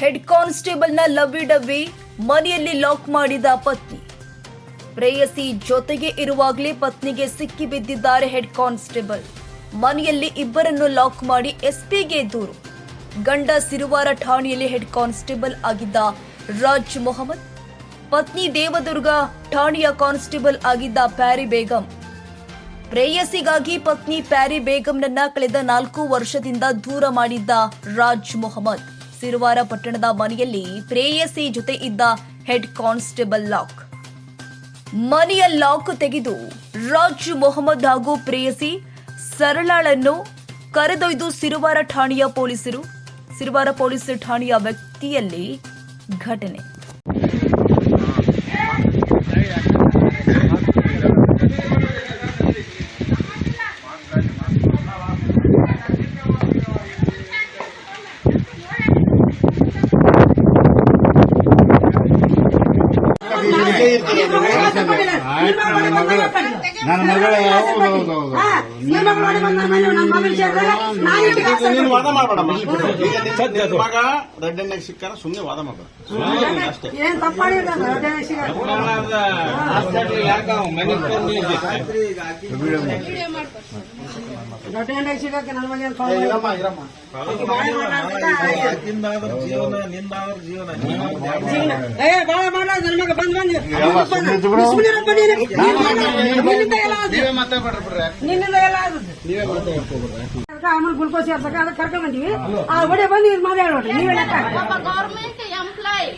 Head ಕಾನ್ಸ್ಟೇಬಲ್ನ lovey dovey ಮನೆಯಲ್ಲಿ lock ಮಾಡಿದ ಪತ್ನಿ. ಪ್ರೇಯಸಿ ಜೊತೆಗೆ ಇರುವಾಗಲೇ ಪತ್ನಿಗೆ ಸಿಕ್ಕಿ ಬಿದ್ದಿದ್ದಾರೆ ಹೆಡ್ ಕಾನ್ಸ್ಟೇಬಲ್. ಮನೆಯಲ್ಲಿ ಇಬ್ಬರನ್ನು ಲಾಕ್ ಮಾಡಿ ಎಸ್ಪಿಗೆ ದೂರು. ಗಂಡ ಸಿರುವಾರ ಠಾಣೆಯಲ್ಲಿ ಹೆಡ್ ಕಾನ್ಸ್ಟೇಬಲ್ ಆಗಿದ್ದ ರಾಜ್ ಮೊಹಮ್ಮದ್, ಪತ್ನಿ ದೇವದುರ್ಗ ಠಾಣೆಯ ಕಾನ್ಸ್ಟೇಬಲ್ ಆಗಿದ್ದ ಪ್ಯಾರಿ ಬೇಗಂ. ಪ್ರೇಯಸಿಗಾಗಿ ಪತ್ನಿ ಪ್ಯಾರಿ ಬೇಗಂನನ್ನ ಕಳೆದ ನಾಲ್ಕು ವರ್ಷದಿಂದ ದೂರ ಮಾಡಿದ್ದ ರಾಜ್ ಮೊಹಮ್ಮದ್. ಸಿರುವಾರ ಪಟ್ಟಣದ ಮನೆಯಲ್ಲಿ ಪ್ರೇಯಸಿ ಜೊತೆ ಇದ್ದ ಹೆಡ್ ಕಾನ್ಸ್ಟೇಬಲ್ ಲಾಕ್. ಮನೆಯ ಲಾಕ್ ತೆಗೆದು ರಾಜ್ ಮೊಹಮ್ಮದ್ ಹಾಗೂ ಪ್ರೇಯಸಿ ಸರಳಾಳನ್ನು ಕರೆದೊಯ್ದು ಸಿರುವಾರ ಠಾಣೆಯ ಪೊಲೀಸರು, ಸಿರುವಾರ ಪೊಲೀಸ್ ಠಾಣೆಯ ವ್ಯಕ್ತಿಯಲ್ಲಿ ಘಟನೆ. ನನ್ನ ಮಗಳು ನೀನು ವಾದ ಮಾಡಬೇಡ ಮಗ ರೆಡ್ ಎಣ್ಣೆಗೆ ಸಿಕ್ಕಾರ ಸುಮ್ಮನೆ ವಾದ ಮಾಡಬೇಡ. ಸುಮ್ಮನೆ ಅಷ್ಟೇ. ಯಾಕೆ ತಪ್ಪು ಆಮೇಲೆ ಗ್ಲುಕೋಸ್ ಸೇರ್ಸಕ್ಕೆ ಅದಕ್ಕೆ ಕರ್ಕೊಂಡ್ ಬಂದಿವಿ. ಆ ಒಡೆ ಬಂದು ಇದು ಮಾತಾಡೋಡ್ರಿ ನೀವೇ ಲೆಕ್ಕ ಗೌರ್ಮೆಂಟ್ ಎಂಪ್ಲಾಯಿ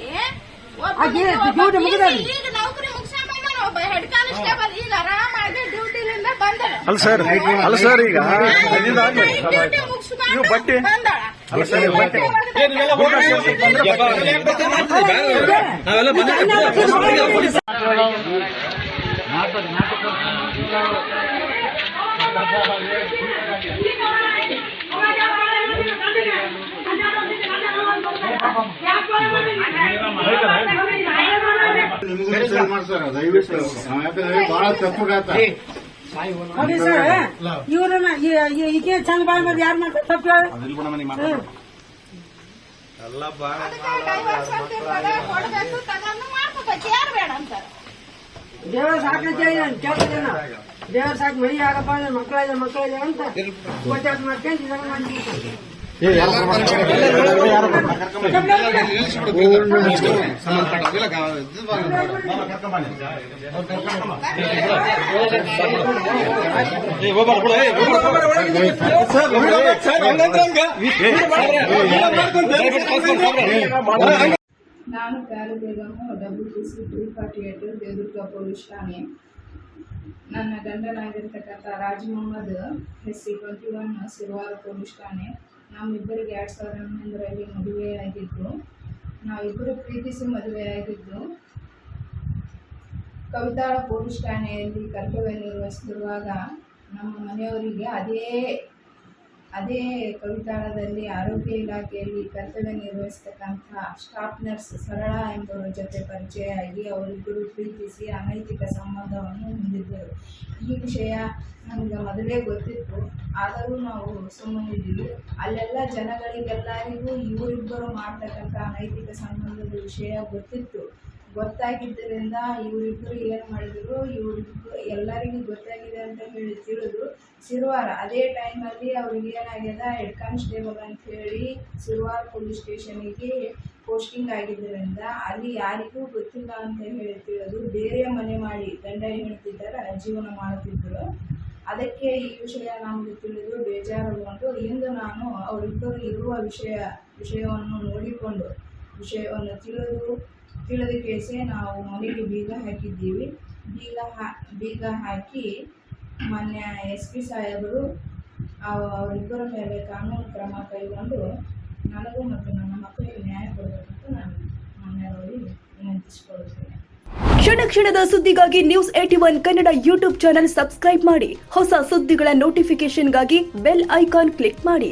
ಮುಗ್ದದ? ಈಗ ನೌಕರಿ ಮುಗಿಸ್ಕೊಂಡ್ ಬಂದಾನ ಒಬ್ಬ ಹೆಡ್ ಕಾನ್ಸ್ಟೇಬಲ್ ಈಗ ಆರಾಮಾಗಿ ಬಂದಳ ಅಲ್ಲ ಸರ್ ಅಲ್ಲ ಸರ್ ಈಗ. ನೀವು ಬಟ್ಟೆ. ಅಲ್ಲ ಸರ್ ಬಟ್ಟೆ. ಮಾಡ್ತಾರ ದಯವಿಟ್ಟು. ಯಾಕಂದ್ರೆ ಬಹಳ ತಪ್ಪುಗಾತ ನೋಡಿ ಸರ್. ಇವ್ರನ್ನ ಈ- ಈ- ಈಕೆ ಚಂದ ಬಾಯ್ ಮಾಡಿ ಯಾರು ಮಾಡ್ತಾರೆ ತಪ್ಪು ದೇವ್ರ ಸಾಕಂತ ಹೇಳಿ ನಾನು ದೇವ್ರ ಸಾಕು ಮರಿ ಆಗಪ್ಪ ಮಕ್ಕಳ ಮಕ್ಕಳಿದೆ ಅಂತ. ಕೊಟ್ಟಾಟ ಇದನ್ನ. ನಾನು Pyari Begum W T C two forty eight Devadurga police ಠಾಣೆ. ನನ್ನ ಗಂಡನಾಗಿರ್ತಕ್ಕಂಥ Raj Mohammed S C twenty one Sirwar police ಠಾಣೆ. ನಮ್ಮಿಬ್ಬರಿಗೆ ಎರಡು ಸಾವಿರದ ಹನ್ನೊಂದರಲ್ಲಿ ಮದುವೆ ಆಗಿದ್ದು, ನಾವಿಬ್ಬರು ಪ್ರೀತಿಸಿ ಮದುವೆ ಆಗಿದ್ದು ಕವಿತಾಳ ಪೊಲೀಸ್ ಠಾಣೆಯಲ್ಲಿ ಕರ್ತವ್ಯ ನಿರ್ವಹಿಸುತ್ತಿರುವಾಗ ನಮ್ಮ ಮನೆಯವರಿಗೆ ಅದೇ ಅದೇ ಕವಿತಾಳದಲ್ಲಿ ಆರೋಗ್ಯ ಇಲಾಖೆಯಲ್ಲಿ ಕರ್ತವ್ಯ ನಿರ್ವಹಿಸ್ತಕ್ಕಂಥ ಸ್ಟಾಫ್ ನರ್ಸ್ ಸರಳ ಎಂಬವರ ಜೊತೆ ಪರಿಚಯ ಆಗಿ ಅವರಿಬ್ಬರು ಪ್ರೀತಿಸಿ ಅನೈತಿಕ ಸಂಬಂಧವನ್ನು ಈ ವಿಷಯ ನಮಗೆ ಮೊದಲೇ ಗೊತ್ತಿತ್ತು. ಆದರೂ ನಾವು ಸುಮ್ಮನಿದ್ದೀವಿ. ಅಲ್ಲೆಲ್ಲ ಜನಗಳಿಗೆಲ್ಲರಿಗೂ ಇವರಿಬ್ಬರು ಮಾಡ್ತಕ್ಕಂಥ ಅನೈತಿಕ ಸಂಬಂಧದ ವಿಷಯ ಗೊತ್ತಿತ್ತು. ಗೊತ್ತಾಗಿದ್ದರಿಂದ ಇವರಿಬ್ಬರು ಏನು ಮಾಡಿದರು? ಇವರಿಬ್ಬರು ಎಲ್ಲರಿಗೂ ಗೊತ್ತಾಗಿದೆ ಅಂತ ಹೇಳಿ ತಿಳಿದು ಶಿರ್ವಾರ, ಅದೇ ಟೈಮಲ್ಲಿ ಅವ್ರಿಗೆ ಏನಾಗ್ಯದ? ಹೆಡ್ ಕಾನ್ಸ್ಟೇಬಲ್ ಅಂತ ಹೇಳಿ ಪೊಲೀಸ್ ಸ್ಟೇಷನಿಗೆ ಪೋಸ್ಟಿಂಗ್ ಆಗಿದ್ದರಿಂದ ಅಲ್ಲಿ ಯಾರಿಗೂ ಗೊತ್ತಿಲ್ಲ ಅಂತ ಹೇಳ್ತಿರೋದು ಬೇರೆಯ ಬೇರೆ ಮನೆ ಮಾಡಿ ಗಂಡ ಹೆಣ್ತಿದ್ದರ ಜೀವನ ಮಾಡುತ್ತಿದ್ದರು. ಅದಕ್ಕೆ ಈ ವಿಷಯ ನಮಗೆ ತಿಳಿದು ಬೇಜಾರುಗೊಂಡು ಇಂದು ನಾನು ಅವರಿಬ್ಬರು ಇರುವ ವಿಷಯ, ವಿಷಯವನ್ನು ನೋಡಿಕೊಂಡು ವಿಷಯವನ್ನು ತಿಳಿದು, ತಿಳಿದ ಕೇಸೆ ನಾವು ಮನೆಗೆ ಬೀಗ ಹಾಕಿದ್ದೀವಿ. ಬೀಗ ಹಾ, ಬೀಗ ಹಾಕಿ ಮಾನ್ಯ ಎಸ್ ಪಿ ಸಾಹೇಬರು, ಅವ- ಅವರಿಬ್ಬರ ಮೇಲೆ ಕಾನೂನು ಕ್ರಮ ಕೈಗೊಂಡು ನನಗೂ ಮತ್ತು ನನ್ನ ಮಕ್ಕಳಿಗೆ ನ್ಯಾಯ ಕೊಡಬೇಕಂತ ನಾನು ಮನೆಯಲ್ಲಿ ವಿನಂತಿಸಿಕೊಳ್ಳುತ್ತೇನೆ. ಕ್ಷಣ ಕ್ಷಣದ ಸುದ್ದಿಗಾಗಿ news eighty one Kannada YouTube channel subscribe ಮಾಡಿ. ಹೊಸ ಸುದ್ದಿಗಳ ನೋಟಿಫಿಕೇಶನ್ಗಾಗಿ ಬೆಲ್ ಐಕಾನ್ ಕ್ಲಿಕ್ ಮಾಡಿ.